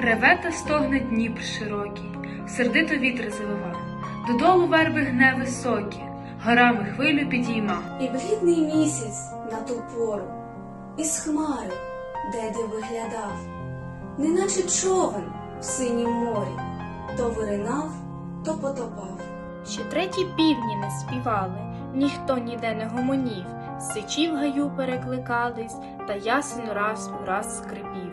Реве та стогне Дніпр широкий, сердито вітер завива, додолу верби гне високі, горами хвилю підійма. І блідний місяць на ту пору, із хмари, де де виглядав, неначе човен в синім морі, то виринав, то потопав. Ще треті півні не співали, ніхто ніде не гомонів, сичі в гаю перекликались, та ясен раз у раз скрипів.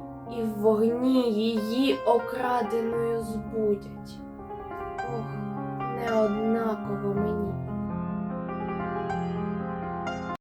і в вогні її окраденою збудять. Ох, не мені.